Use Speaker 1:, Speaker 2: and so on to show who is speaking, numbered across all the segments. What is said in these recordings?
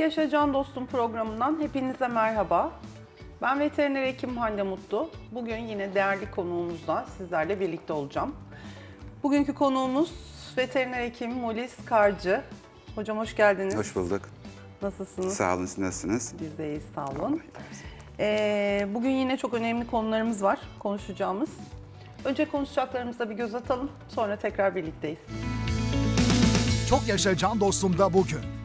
Speaker 1: Yaşa Can Dostum programından hepinize merhaba. Ben veteriner hekim Hande Mutlu. Bugün yine değerli konuğumuzla sizlerle birlikte olacağım. Bugünkü konuğumuz veteriner hekim Molis Karcı. Hocam hoş geldiniz.
Speaker 2: Hoş bulduk.
Speaker 1: Nasılsınız?
Speaker 2: Sağ olun, siz nasılsınız?
Speaker 1: Biz de iyiyiz, sağ olun. Ee, bugün yine çok önemli konularımız var konuşacağımız. Önce konuşacaklarımıza bir göz atalım, sonra tekrar birlikteyiz.
Speaker 3: Çok Yaşa Can Dostum'da bugün.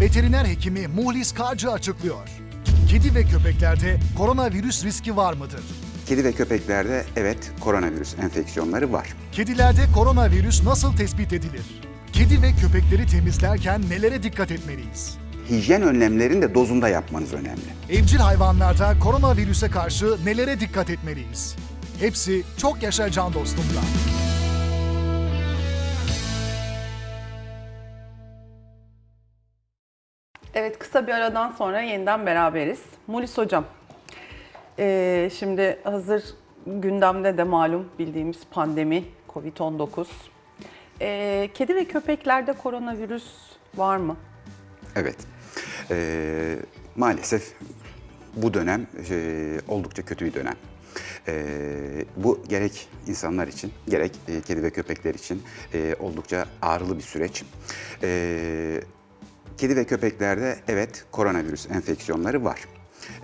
Speaker 3: Veteriner hekimi Muhlis Karcı açıklıyor. Kedi ve köpeklerde koronavirüs riski var mıdır?
Speaker 2: Kedi ve köpeklerde evet koronavirüs enfeksiyonları var.
Speaker 3: Kedilerde koronavirüs nasıl tespit edilir? Kedi ve köpekleri temizlerken nelere dikkat etmeliyiz?
Speaker 2: Hijyen önlemlerini de dozunda yapmanız önemli.
Speaker 3: Evcil hayvanlarda koronavirüse karşı nelere dikkat etmeliyiz? Hepsi Çok Yaşa Can Dostum'da.
Speaker 1: Evet, kısa bir aradan sonra yeniden beraberiz. Mulis Hocam, ee, şimdi hazır gündemde de malum bildiğimiz pandemi, Covid-19. Ee, kedi ve köpeklerde koronavirüs var mı?
Speaker 2: Evet. Ee, maalesef bu dönem e, oldukça kötü bir dönem. Ee, bu gerek insanlar için gerek e, kedi ve köpekler için e, oldukça ağrılı bir süreç. Ee, kedi ve köpeklerde evet koronavirüs enfeksiyonları var.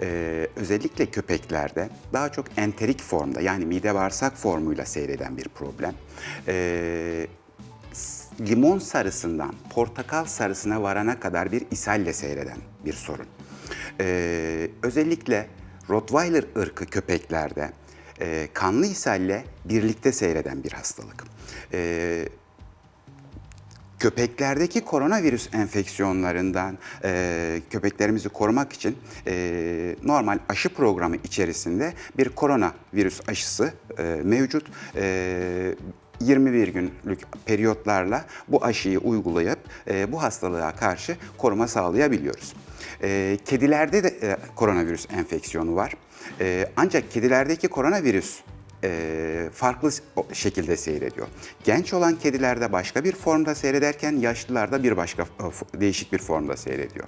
Speaker 2: Ee, özellikle köpeklerde daha çok enterik formda yani mide bağırsak formuyla seyreden bir problem. Ee, limon sarısından portakal sarısına varana kadar bir ishalle seyreden bir sorun. Ee, özellikle Rottweiler ırkı köpeklerde e, kanlı ishalle birlikte seyreden bir hastalık. Ee, Köpeklerdeki koronavirüs enfeksiyonlarından e, köpeklerimizi korumak için e, normal aşı programı içerisinde bir koronavirüs aşısı e, mevcut. E, 21 günlük periyotlarla bu aşıyı uygulayıp e, bu hastalığa karşı koruma sağlayabiliyoruz. E, kedilerde de e, koronavirüs enfeksiyonu var. E, ancak kedilerdeki koronavirüs e, farklı şekilde seyrediyor. Genç olan kedilerde başka bir formda seyrederken yaşlılarda bir başka değişik bir formda seyrediyor.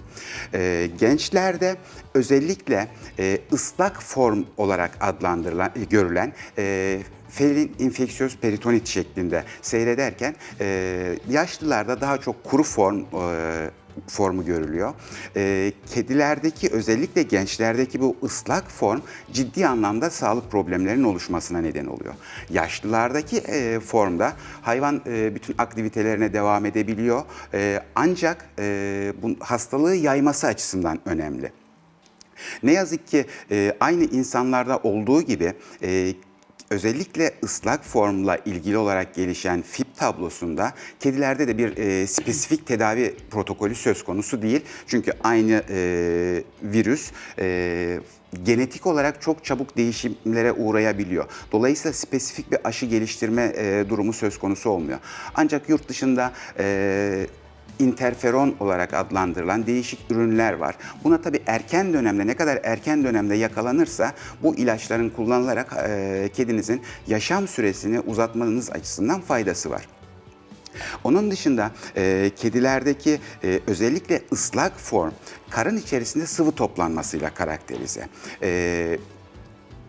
Speaker 2: E, gençlerde özellikle e, ıslak form olarak adlandırılan, görülen e, felin infeksiyöz peritonit şeklinde seyrederken e, yaşlılarda daha çok kuru form e, formu görülüyor. Ee, kedilerdeki özellikle gençlerdeki bu ıslak form ciddi anlamda sağlık problemlerinin oluşmasına neden oluyor. Yaşlılardaki e, formda hayvan e, bütün aktivitelerine devam edebiliyor. E, ancak e, bu hastalığı yayması açısından önemli. Ne yazık ki e, aynı insanlarda olduğu gibi e, özellikle ıslak formla ilgili olarak gelişen FIP tablosunda kedilerde de bir e, spesifik tedavi protokolü söz konusu değil. Çünkü aynı e, virüs e, genetik olarak çok çabuk değişimlere uğrayabiliyor. Dolayısıyla spesifik bir aşı geliştirme e, durumu söz konusu olmuyor. Ancak yurt dışında e, interferon olarak adlandırılan değişik ürünler var. Buna tabii erken dönemde ne kadar erken dönemde yakalanırsa bu ilaçların kullanılarak e, kedinizin yaşam süresini uzatmanız açısından faydası var. Onun dışında e, kedilerdeki e, özellikle ıslak form karın içerisinde sıvı toplanmasıyla karakterize. E,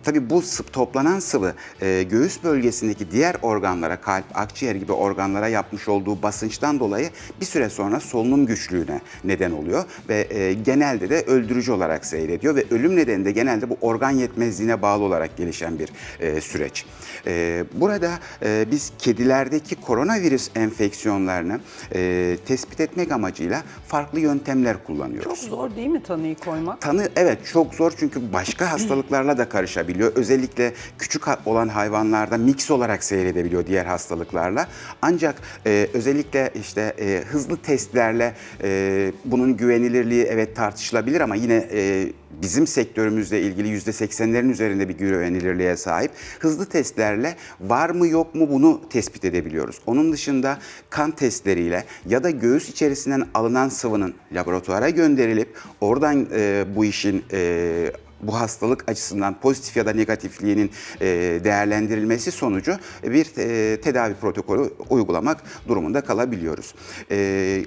Speaker 2: Tabii bu toplanan sıvı e, göğüs bölgesindeki diğer organlara, kalp, akciğer gibi organlara yapmış olduğu basınçtan dolayı bir süre sonra solunum güçlüğüne neden oluyor ve e, genelde de öldürücü olarak seyrediyor ve ölüm nedeni de genelde bu organ yetmezliğine bağlı olarak gelişen bir e, süreç. E, burada e, biz kedilerdeki koronavirüs enfeksiyonlarını e, tespit etmek amacıyla farklı yöntemler kullanıyoruz.
Speaker 1: Çok zor değil mi tanıyı koymak?
Speaker 2: Tanı evet çok zor çünkü başka hastalıklarla da karışabiliyor. Özellikle küçük olan hayvanlarda mix olarak seyredebiliyor diğer hastalıklarla. Ancak e, özellikle işte e, hızlı testlerle e, bunun güvenilirliği evet tartışılabilir ama yine e, bizim sektörümüzle ilgili %80'lerin üzerinde bir güvenilirliğe sahip. Hızlı testlerle var mı yok mu bunu tespit edebiliyoruz. Onun dışında kan testleriyle ya da göğüs içerisinden alınan sıvının laboratuvara gönderilip oradan e, bu işin e, bu hastalık açısından pozitif ya da negatifliğinin e, değerlendirilmesi sonucu bir e, tedavi protokolü uygulamak durumunda kalabiliyoruz. E,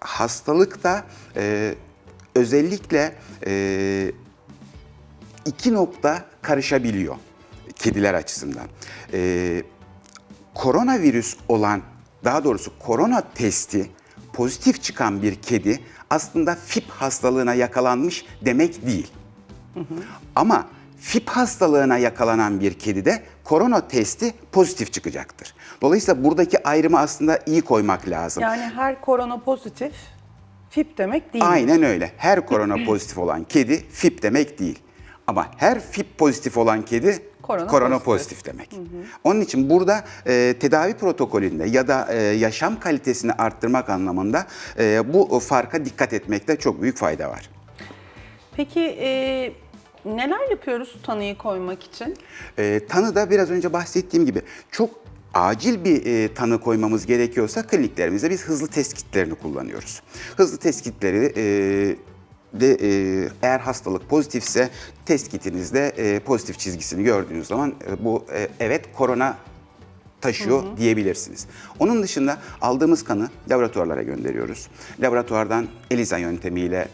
Speaker 2: hastalıkta e, özellikle iki nokta karışabiliyor kediler açısından. Koronavirüs olan, daha doğrusu korona testi pozitif çıkan bir kedi aslında FIP hastalığına yakalanmış demek değil. Ama FIP hastalığına yakalanan bir kedide korona testi pozitif çıkacaktır. Dolayısıyla buradaki ayrımı aslında iyi koymak lazım.
Speaker 1: Yani her korona pozitif FIP demek değil.
Speaker 2: Aynen öyle. Her korona pozitif olan kedi FIP demek değil. Ama her FIP pozitif olan kedi
Speaker 1: Korona
Speaker 2: korona,
Speaker 1: pozitif.
Speaker 2: pozitif. demek. Onun için burada e, tedavi protokolünde ya da e, yaşam kalitesini arttırmak anlamında e, bu farka dikkat etmekte çok büyük fayda var.
Speaker 1: Peki e, neler yapıyoruz tanıyı koymak için?
Speaker 2: E, tanıda biraz önce bahsettiğim gibi çok acil bir e, tanı koymamız gerekiyorsa kliniklerimizde biz hızlı test kitlerini kullanıyoruz. Hızlı test kitleri e, de e, eğer hastalık pozitifse test kitinizde e, pozitif çizgisini gördüğünüz zaman e, bu e, evet korona taşıyor diyebilirsiniz. Onun dışında aldığımız kanı laboratuvarlara gönderiyoruz. Laboratuvardan ELISA yöntemiyle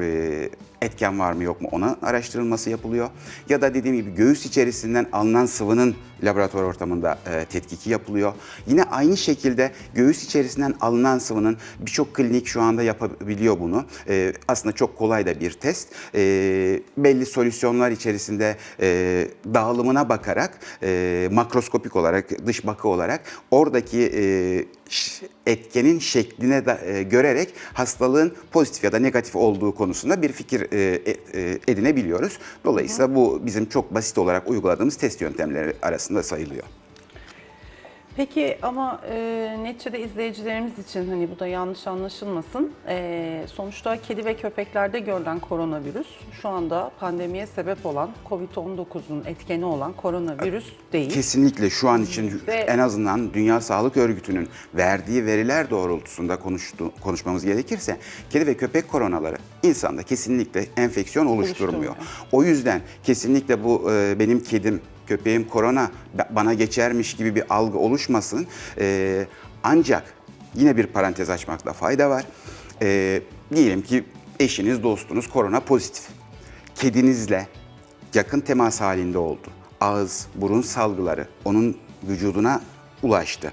Speaker 2: e, etken var mı yok mu ona araştırılması yapılıyor. Ya da dediğim gibi göğüs içerisinden alınan sıvının laboratuvar ortamında e, tetkiki yapılıyor. Yine aynı şekilde göğüs içerisinden alınan sıvının birçok klinik şu anda yapabiliyor bunu. E, aslında çok kolay da bir test. E, belli solüsyonlar içerisinde e, dağılımına bakarak e, makroskopik olarak dış bakı olarak oradaki e, etkenin şekline de, e, görerek hastalığın pozitif ya da negatif olduğu konusunda bir fikir e, e, e, edinebiliyoruz. Dolayısıyla bu bizim çok basit olarak uyguladığımız test yöntemleri arasında sayılıyor.
Speaker 1: Peki ama e, neticede izleyicilerimiz için hani bu da yanlış anlaşılmasın. E, sonuçta kedi ve köpeklerde görülen koronavirüs şu anda pandemiye sebep olan COVID-19'un etkeni olan koronavirüs değil.
Speaker 2: Kesinlikle şu an için
Speaker 1: Ve-
Speaker 2: en azından Dünya Sağlık Örgütü'nün verdiği veriler doğrultusunda konuştu, konuşmamız gerekirse kedi ve köpek koronaları insanda kesinlikle enfeksiyon oluşturmuyor.
Speaker 1: Oluşturmuyor.
Speaker 2: O yüzden kesinlikle bu e, benim kedim, köpeğim korona ba- bana geçermiş gibi bir algı oluşmasın. E, ancak yine bir parantez açmakta fayda var. E, diyelim ki eşiniz, dostunuz korona pozitif. Kedinizle yakın temas halinde oldu. Ağız, burun salgıları onun vücuduna ulaştı.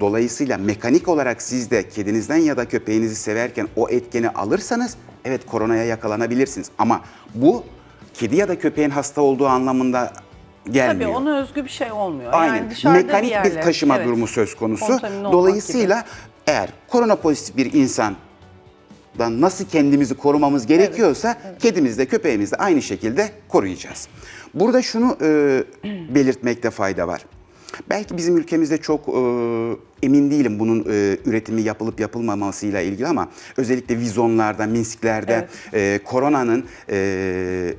Speaker 2: Dolayısıyla mekanik olarak siz de kedinizden ya da köpeğinizi severken o etkeni alırsanız evet koronaya yakalanabilirsiniz. Ama bu kedi ya da köpeğin hasta olduğu anlamında
Speaker 1: Tabii
Speaker 2: gelmiyor.
Speaker 1: ona özgü bir şey olmuyor.
Speaker 2: Aynen.
Speaker 1: Yani dışarıda
Speaker 2: Mekanik bir,
Speaker 1: yerle-
Speaker 2: taşıma
Speaker 1: evet,
Speaker 2: durumu söz konusu. Dolayısıyla eğer korona pozitif bir insan nasıl kendimizi korumamız gerekiyorsa kedimiz de köpeğimiz de aynı şekilde koruyacağız. Burada şunu e, belirtmekte fayda var. Belki bizim ülkemizde çok e, emin değilim bunun e, üretimi yapılıp yapılmamasıyla ilgili ama özellikle vizonlarda, minsklerde e, koronanın e,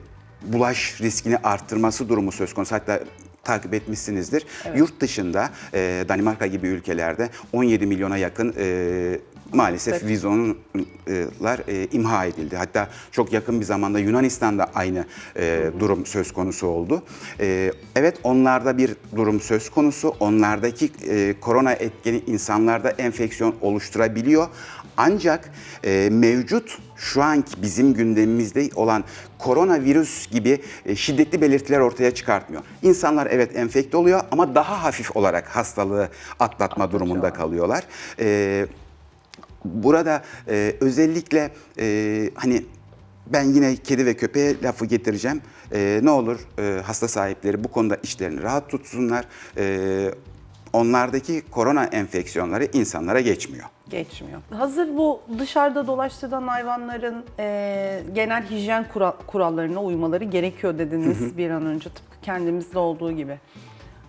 Speaker 2: bulaş riskini arttırması durumu söz konusu. Hatta takip etmişsinizdir. Yurt dışında e, Danimarka gibi ülkelerde 17 milyona yakın e, maalesef
Speaker 1: Evet.
Speaker 2: vizonlar e, imha edildi. Hatta çok yakın bir zamanda Yunanistan'da aynı e, durum söz konusu oldu. E, evet onlarda bir durum söz konusu. Onlardaki e, korona etkeni insanlarda enfeksiyon oluşturabiliyor. Ancak e, mevcut şu anki bizim gündemimizde olan koronavirüs gibi e, şiddetli belirtiler ortaya çıkartmıyor. İnsanlar evet enfekte oluyor ama daha hafif olarak hastalığı atlatma durumunda kalıyorlar. E, burada e, özellikle e, hani ben yine kedi ve köpeğe lafı getireceğim. E, ne olur e, hasta sahipleri bu konuda işlerini rahat tutsunlar. E, onlardaki korona enfeksiyonları insanlara geçmiyor.
Speaker 1: Geçmiyor. Hazır bu dışarıda dolaştırılan hayvanların e, genel hijyen kura- kurallarına uymaları gerekiyor dediniz bir an önce tıpkı kendimizde olduğu gibi.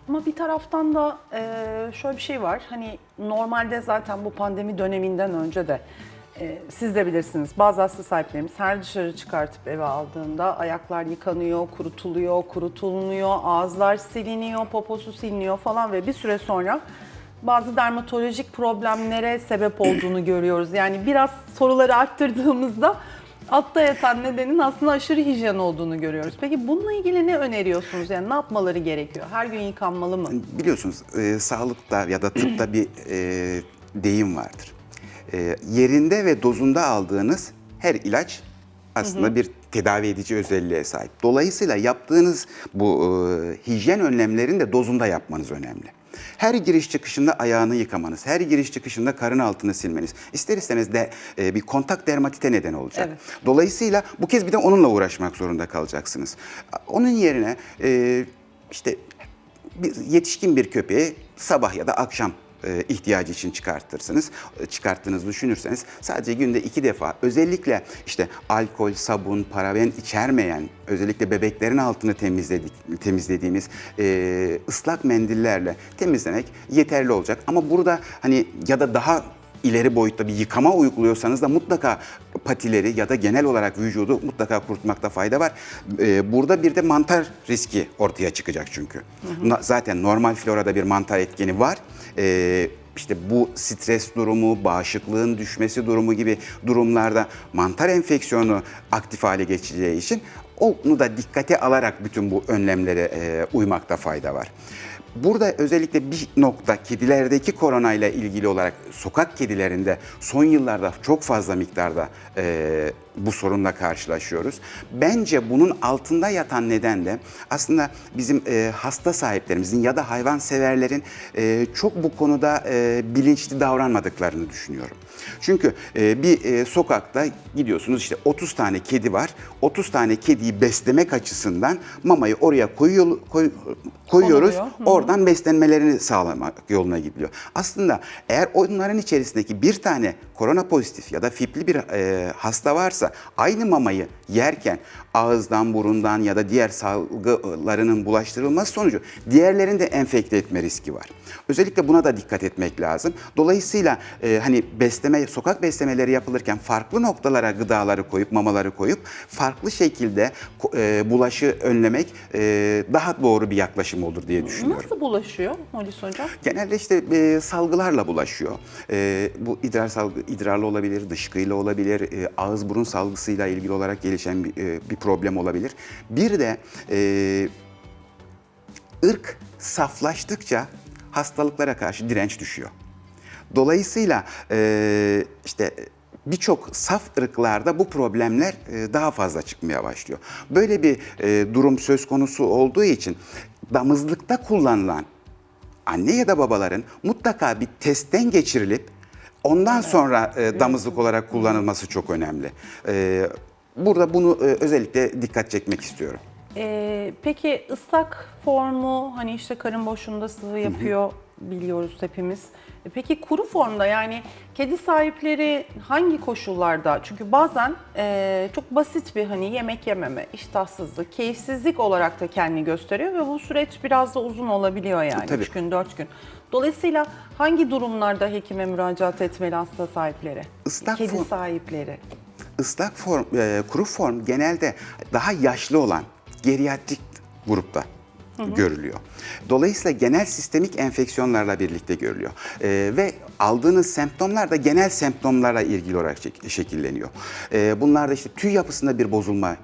Speaker 1: Ama bir taraftan da e, şöyle bir şey var. Hani normalde zaten bu pandemi döneminden önce de e, siz de bilirsiniz bazı hasta sahiplerimiz her dışarı çıkartıp eve aldığında ayaklar yıkanıyor, kurutuluyor, kurutulmuyor, ağızlar siliniyor, poposu siliniyor falan ve bir süre sonra bazı dermatolojik problemlere sebep olduğunu görüyoruz. Yani biraz soruları arttırdığımızda altta yatan nedenin aslında aşırı hijyen olduğunu görüyoruz. Peki bununla ilgili ne öneriyorsunuz? Yani ne yapmaları gerekiyor? Her gün yıkanmalı mı?
Speaker 2: Biliyorsunuz e, sağlıkta ya da tıpta bir e, deyim vardır. e, yerinde ve dozunda aldığınız her ilaç aslında bir tedavi edici özelliğe sahip. Dolayısıyla yaptığınız bu e, hijyen önlemlerini de dozunda yapmanız önemli. Her giriş çıkışında ayağını yıkamanız, her giriş çıkışında karın altını silmeniz ister istemez de e, bir kontak dermatite neden olacak.
Speaker 1: Evet.
Speaker 2: Dolayısıyla bu kez bir de onunla uğraşmak zorunda kalacaksınız. Onun yerine e, işte bir yetişkin bir köpeği sabah ya da akşam e, ihtiyacı için çıkartırsınız. E, Çıkarttığınızı düşünürseniz sadece günde iki defa özellikle işte alkol, sabun, paraben içermeyen özellikle bebeklerin altını temizledik, temizlediğimiz e, ıslak mendillerle temizlemek yeterli olacak. Ama burada hani ya da daha ileri boyutta bir yıkama uyguluyorsanız da mutlaka patileri ya da genel olarak vücudu mutlaka kurutmakta fayda var. Ee, burada bir de mantar riski ortaya çıkacak çünkü. Na- Zaten normal florada bir mantar etkeni var. Ee, işte bu stres durumu, bağışıklığın düşmesi durumu gibi durumlarda mantar enfeksiyonu aktif hale geçeceği için onu da dikkate alarak bütün bu önlemlere e, uymakta fayda var. Burada özellikle bir nokta kedilerdeki koronayla ilgili olarak sokak kedilerinde son yıllarda çok fazla miktarda e, bu sorunla karşılaşıyoruz. Bence bunun altında yatan neden de aslında bizim e, hasta sahiplerimizin ya da hayvan severlerin e, çok bu konuda e, bilinçli davranmadıklarını düşünüyorum. Çünkü e, bir e, sokakta gidiyorsunuz işte 30 tane kedi var. 30 tane kediyi beslemek açısından mamayı oraya koyuyor, koy- koyuyoruz. Oradan beslenmelerini sağlamak yoluna gidiliyor. Aslında eğer onların içerisindeki bir tane korona pozitif ya da fipli bir e, hasta varsa aynı mamayı yerken ağızdan, burundan ya da diğer salgılarının bulaştırılması sonucu diğerlerini de enfekte etme riski var. Özellikle buna da dikkat etmek lazım. Dolayısıyla e, hani besleme, sokak beslemeleri yapılırken farklı noktalara gıdaları koyup, mamaları koyup farklı şekilde e, bulaşı önlemek e, daha doğru bir yaklaşım olur diye düşünüyorum.
Speaker 1: Nasıl bulaşıyor Molis Hocam?
Speaker 2: Genelde işte e, salgılarla bulaşıyor. E, bu idrar salgı, idrarla olabilir, dışkıyla olabilir, e, ağız burun salgısıyla ilgili olarak gelişen bir, e, bir problem olabilir. Bir de e, ırk saflaştıkça hastalıklara karşı direnç düşüyor. Dolayısıyla e, işte birçok saf ırklarda bu problemler e, daha fazla çıkmaya başlıyor. Böyle bir e, durum söz konusu olduğu için damızlıkta kullanılan anne ya da babaların mutlaka bir testten geçirilip ondan sonra e, damızlık olarak kullanılması çok önemli. E, burada bunu e, özellikle dikkat çekmek istiyorum.
Speaker 1: Ee, peki ıslak formu hani işte karın boşluğunda sıvı yapıyor biliyoruz hepimiz. E Peki kuru formda yani kedi sahipleri hangi koşullarda? Çünkü bazen e, çok basit bir hani yemek yememe, iştahsızlık, keyifsizlik olarak da kendini gösteriyor ve bu süreç biraz da uzun olabiliyor yani.
Speaker 2: Tabii.
Speaker 1: 3 gün, 4 gün. Dolayısıyla hangi durumlarda hekime müracaat etmeli hasta sahipleri?
Speaker 2: Islak
Speaker 1: Kedi
Speaker 2: form-
Speaker 1: sahipleri.
Speaker 2: Islak form, e, kuru form genelde daha yaşlı olan geriatrik grupta görülüyor. Dolayısıyla genel sistemik enfeksiyonlarla birlikte görülüyor. E, ve aldığınız semptomlar da genel semptomlarla ilgili olarak şek- şekilleniyor. E, bunlarda işte tüy yapısında bir bozulma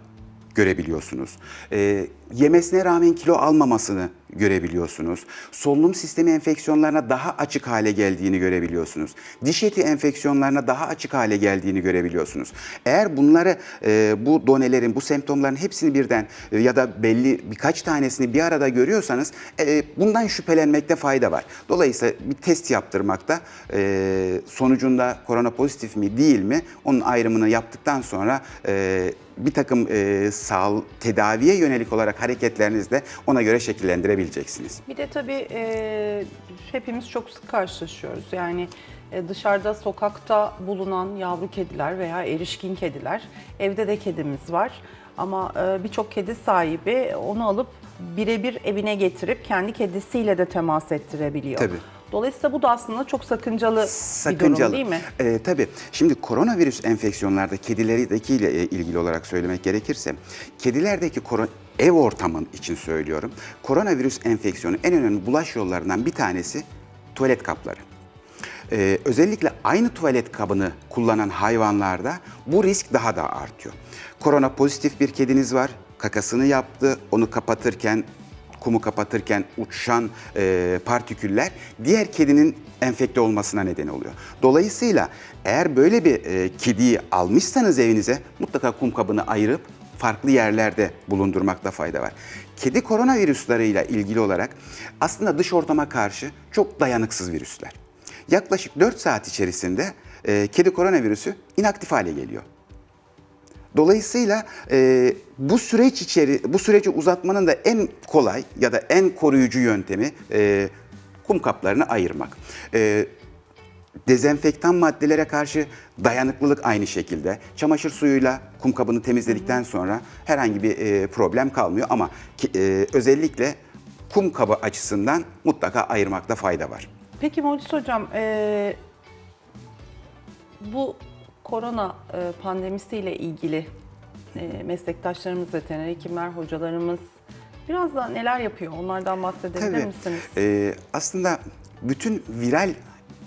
Speaker 2: görebiliyorsunuz. E, yemesine rağmen kilo almamasını görebiliyorsunuz. Solunum sistemi enfeksiyonlarına daha açık hale geldiğini görebiliyorsunuz. Diş eti enfeksiyonlarına daha açık hale geldiğini görebiliyorsunuz. Eğer bunları e, bu donelerin, bu semptomların hepsini birden e, ya da belli birkaç tanesini bir arada görüyorsanız e, bundan şüphelenmekte fayda var. Dolayısıyla bir test yaptırmakta e, sonucunda korona pozitif mi değil mi onun ayrımını yaptıktan sonra e, bir takım e, sağ, tedaviye yönelik olarak hareketlerinizi de ona göre şekillendirebileceksiniz.
Speaker 1: Bir de tabii e, hepimiz çok sık karşılaşıyoruz. Yani e, dışarıda sokakta bulunan yavru kediler veya erişkin kediler, evde de kedimiz var. Ama e, birçok kedi sahibi onu alıp birebir evine getirip kendi kedisiyle de temas ettirebiliyor.
Speaker 2: Tabii.
Speaker 1: Dolayısıyla bu da aslında çok sakıncalı, bir durum
Speaker 2: Sakıncalı.
Speaker 1: değil mi?
Speaker 2: Ee, tabii. Şimdi koronavirüs enfeksiyonlarda kedilerdekiyle e, ilgili olarak söylemek gerekirse, kedilerdeki ev ortamın için söylüyorum. Koronavirüs enfeksiyonu en önemli bulaş yollarından bir tanesi tuvalet kapları. Ee, özellikle aynı tuvalet kabını kullanan hayvanlarda bu risk daha da artıyor. Korona pozitif bir kediniz var, kakasını yaptı, onu kapatırken kumu kapatırken uçuşan e, partiküller diğer kedinin enfekte olmasına neden oluyor. Dolayısıyla eğer böyle bir e, kediyi almışsanız evinize mutlaka kum kabını ayırıp farklı yerlerde bulundurmakta fayda var. Kedi koronavirüslarıyla ilgili olarak aslında dış ortama karşı çok dayanıksız virüsler. Yaklaşık 4 saat içerisinde e, kedi koronavirüsü inaktif hale geliyor. Dolayısıyla e, bu süreç içeri bu süreci uzatmanın da en kolay ya da en koruyucu yöntemi e, kum kaplarını ayırmak. E, dezenfektan maddelere karşı dayanıklılık aynı şekilde. Çamaşır suyuyla kum kabını temizledikten sonra herhangi bir e, problem kalmıyor ama e, özellikle kum kabı açısından mutlaka ayırmakta fayda var.
Speaker 1: Peki Mulis Hocam, e, bu korona e, pandemisiyle ilgili e, meslektaşlarımız, veteriner hekimler, hocalarımız biraz da neler yapıyor? Onlardan bahsedebilir
Speaker 2: Tabii.
Speaker 1: misiniz?
Speaker 2: Ee, aslında bütün viral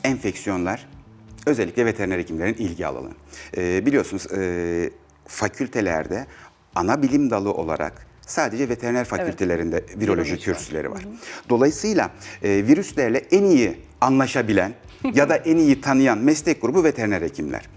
Speaker 2: enfeksiyonlar özellikle veteriner hekimlerin ilgi alanı. Ee, biliyorsunuz e, fakültelerde ana bilim dalı olarak sadece veteriner fakültelerinde viroloji
Speaker 1: Viroloji var.
Speaker 2: kürsüleri var. Dolayısıyla e, virüslerle en iyi anlaşabilen ya da en iyi tanıyan meslek grubu veteriner hekimler.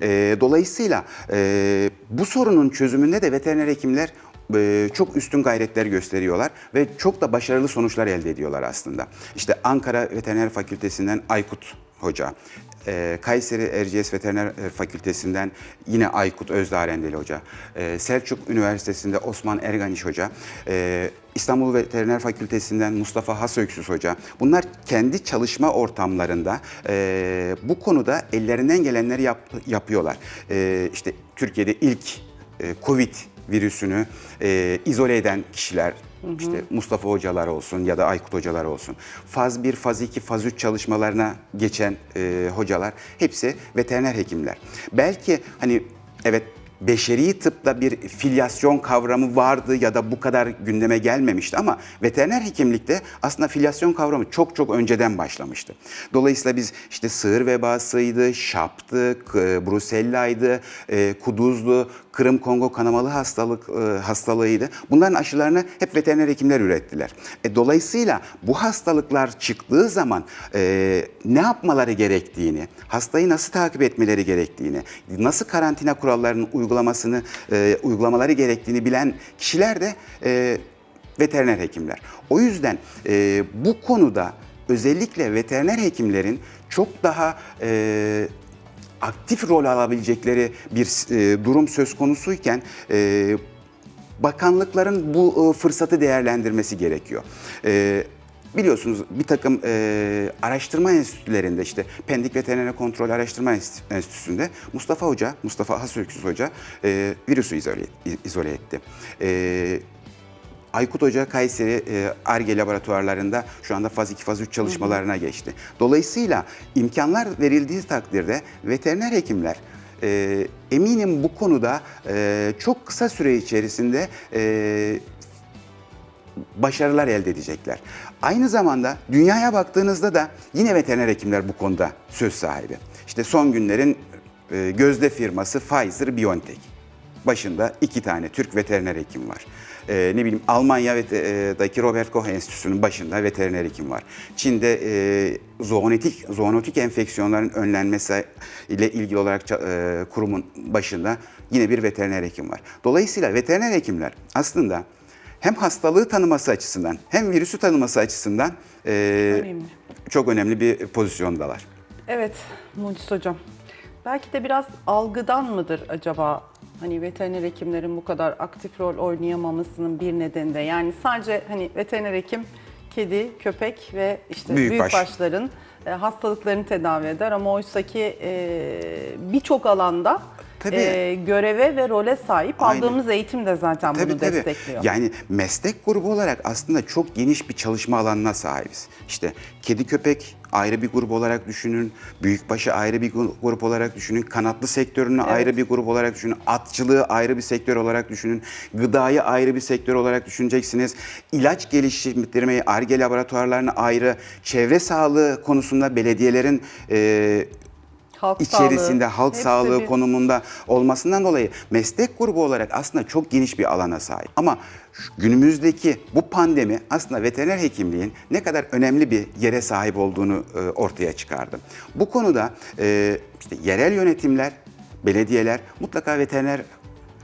Speaker 2: E, dolayısıyla e, bu sorunun çözümünde de veteriner hekimler e, çok üstün gayretler gösteriyorlar ve çok da başarılı sonuçlar elde ediyorlar aslında. İşte Ankara Veteriner Fakültesinden Aykut Hoca, e, Kayseri Erciyes Veteriner e, Fakültesinden yine Aykut Özdarendeli Hoca, e, Selçuk Üniversitesi'nde Osman Erganiş Hoca, e, İstanbul Veteriner Fakültesinden Mustafa Hasöksüz Hoca. Bunlar kendi çalışma ortamlarında e, bu konuda ellerinden gelenleri yap- yapıyorlar. E, işte Türkiye'de ilk e, Covid virüsünü izole eden kişiler işte Mustafa hocalar olsun ya da Aykut hocalar olsun. Faz 1, faz 2, faz 3 çalışmalarına geçen e, hocalar hepsi veteriner hekimler. Belki hani evet beşeri tıpta bir filyasyon kavramı vardı ya da bu kadar gündeme gelmemişti ama veteriner hekimlikte aslında filyasyon kavramı çok çok önceden başlamıştı. Dolayısıyla biz işte sığır vebasıydı, şaptı, brusellaydı, e, kuduzlu, Kırım Kongo kanamalı hastalık e, hastalığıydı. Bunların aşılarını hep veteriner hekimler ürettiler. E, dolayısıyla bu hastalıklar çıktığı zaman e, ne yapmaları gerektiğini, hastayı nasıl takip etmeleri gerektiğini, nasıl karantina kurallarının uygulamasını e, uygulamaları gerektiğini bilen kişiler de e, veteriner hekimler. O yüzden e, bu konuda özellikle veteriner hekimlerin çok daha e, aktif rol alabilecekleri bir e, durum söz konusuyken e, bakanlıkların bu e, fırsatı değerlendirmesi gerekiyor. E, biliyorsunuz bir takım e, araştırma enstitülerinde işte Pendik Veteriner Kontrol Araştırma Enstitü- Enstitüsü'nde Mustafa Hoca, Mustafa Hasöksüz Hoca e, virüsü izole, izole etti. E, Aykut Hoca Kayseri e, ARGE laboratuvarlarında şu anda faz 2, faz 3 çalışmalarına geçti. Dolayısıyla imkanlar verildiği takdirde veteriner hekimler e, eminim bu konuda e, çok kısa süre içerisinde e, başarılar elde edecekler. Aynı zamanda dünyaya baktığınızda da yine veteriner hekimler bu konuda söz sahibi. İşte son günlerin e, gözde firması Pfizer-BioNTech. Başında iki tane Türk veteriner hekim var. E, ne bileyim Almanya'daki Robert Koch Enstitüsü'nün başında veteriner hekim var. Çin'de e, zoonotik zoonotik enfeksiyonların önlenmesi ile ilgili olarak e, kurumun başında yine bir veteriner hekim var. Dolayısıyla veteriner hekimler aslında hem hastalığı tanıması açısından hem virüsü tanıması açısından e,
Speaker 1: Önemli.
Speaker 2: çok önemli bir pozisyondalar.
Speaker 1: Evet Mulis Hocam. Belki de biraz algıdan mıdır acaba? Hani veteriner hekimlerin bu kadar aktif rol oynayamamasının bir nedeni de. Yani sadece hani veteriner hekim kedi, köpek ve işte
Speaker 2: Büyükbaş.
Speaker 1: büyükbaşların e, hastalıklarını tedavi eder ama oysaki e, birçok alanda
Speaker 2: Tabii.
Speaker 1: e, göreve ve role sahip
Speaker 2: Aynen.
Speaker 1: aldığımız eğitim de zaten bunu destekliyor.
Speaker 2: Yani meslek grubu olarak aslında çok geniş bir çalışma alanına sahibiz. İşte kedi köpek ayrı bir grup olarak düşünün, büyükbaşı ayrı bir gru- grup olarak düşünün, kanatlı sektörünü ayrı bir grup olarak düşünün, atçılığı ayrı bir sektör olarak düşünün, gıdayı ayrı bir sektör olarak düşüneceksiniz. İlaç geliştirmeyi, ARGE laboratuvarlarını ayrı, çevre sağlığı konusunda belediyelerin e,
Speaker 1: halk
Speaker 2: içerisinde
Speaker 1: sağlığı,
Speaker 2: halk sağlığı
Speaker 1: bir-
Speaker 2: konumunda olmasından dolayı meslek grubu olarak aslında çok geniş bir alana sahip. Ama günümüzdeki bu pandemi aslında veteriner hekimliğin ne kadar önemli bir yere sahip olduğunu e, ortaya çıkardı. Bu konuda e, işte yerel yönetimler, belediyeler mutlaka veteriner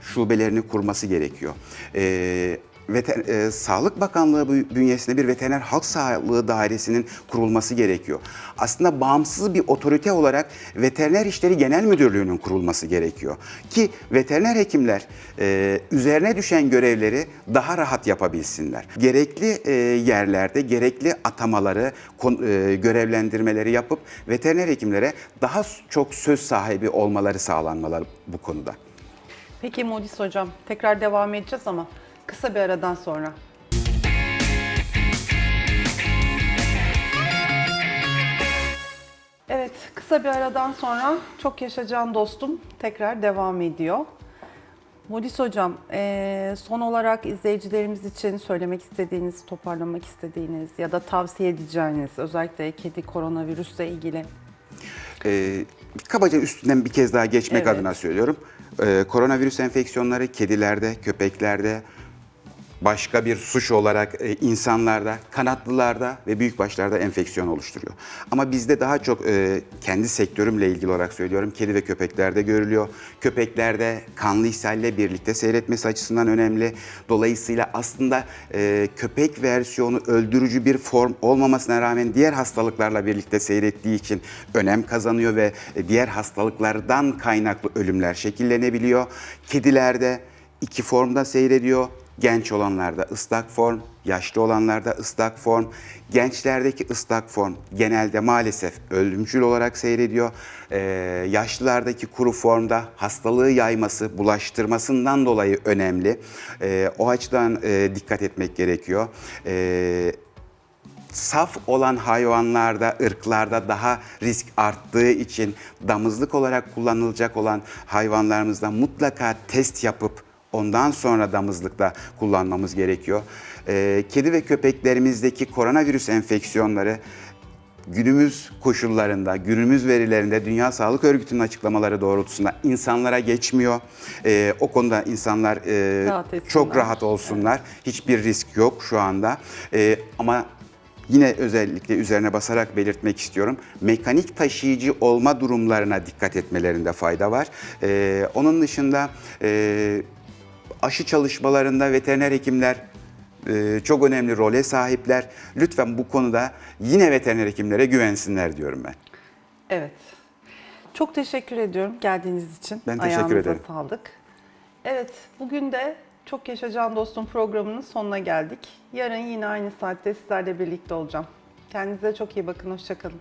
Speaker 2: şubelerini kurması gerekiyor. Ee, veter- e, Sağlık Bakanlığı bü- bünyesinde bir veteriner halk sağlığı dairesinin kurulması gerekiyor. Aslında bağımsız bir otorite olarak Veteriner İşleri Genel Müdürlüğü'nün kurulması gerekiyor. Ki veteriner hekimler e, üzerine düşen görevleri daha rahat yapabilsinler. Gerekli e, yerlerde gerekli atamaları, kon- e, görevlendirmeleri yapıp veteriner hekimlere daha çok söz sahibi olmaları sağlanmalı bu konuda.
Speaker 1: Peki Modis Hocam tekrar devam edeceğiz ama kısa bir aradan sonra. Evet, kısa bir aradan sonra çok yaşayacağın dostum tekrar devam ediyor. Modis Hocam, eee, son olarak izleyicilerimiz için söylemek istediğiniz, toparlamak istediğiniz ya da tavsiye edeceğiniz özellikle kedi koronavirüsle ilgili
Speaker 2: Ee, kabaca üstünden bir kez daha geçmek
Speaker 1: Evet.
Speaker 2: adına söylüyorum. Ee, koronavirüs enfeksiyonları kedilerde, köpeklerde, başka bir suç olarak e, insanlarda, kanatlılarda ve büyükbaşlarda enfeksiyon oluşturuyor. Ama bizde daha çok e, kendi sektörümle ilgili olarak söylüyorum. Kedi ve köpeklerde görülüyor. Köpeklerde kanlı ishalle birlikte seyretmesi açısından önemli. Dolayısıyla aslında e, köpek versiyonu öldürücü bir form olmamasına rağmen diğer hastalıklarla birlikte seyrettiği için önem kazanıyor ve e, diğer hastalıklardan kaynaklı ölümler şekillenebiliyor. Kedilerde iki formda seyrediyor. Genç olanlarda ıslak form, yaşlı olanlarda ıslak form. Gençlerdeki ıslak form genelde maalesef ölümcül olarak seyrediyor. Ee, yaşlılardaki kuru formda hastalığı yayması, bulaştırmasından dolayı önemli. Ee, o açıdan e, dikkat etmek gerekiyor. Ee, saf olan hayvanlarda, ırklarda daha risk arttığı için damızlık olarak kullanılacak olan hayvanlarımızda mutlaka test yapıp ondan sonra damızlıkta kullanmamız gerekiyor. Ee, kedi ve köpeklerimizdeki koronavirüs enfeksiyonları günümüz koşullarında, günümüz verilerinde Dünya Sağlık Örgütü'nün açıklamaları doğrultusunda insanlara geçmiyor. Ee, o konuda insanlar e,
Speaker 1: Rahat
Speaker 2: çok rahat olsunlar. Hiçbir risk yok şu anda. Ee, ama yine özellikle üzerine basarak belirtmek istiyorum. Mekanik taşıyıcı olma durumlarına dikkat etmelerinde fayda var. Ee, onun dışında e, aşı çalışmalarında veteriner hekimler e, çok önemli role sahipler. Lütfen bu konuda yine veteriner hekimlere güvensinler diyorum ben.
Speaker 1: Evet. Çok teşekkür ediyorum geldiğiniz için.
Speaker 2: Ben teşekkür
Speaker 1: Ayağınıza
Speaker 2: ederim.
Speaker 1: sağlık. Evet, bugün de Çok Yaşayacağın Dostum programının sonuna geldik. Yarın yine aynı saatte sizlerle birlikte olacağım. Kendinize çok iyi bakın, hoşçakalın.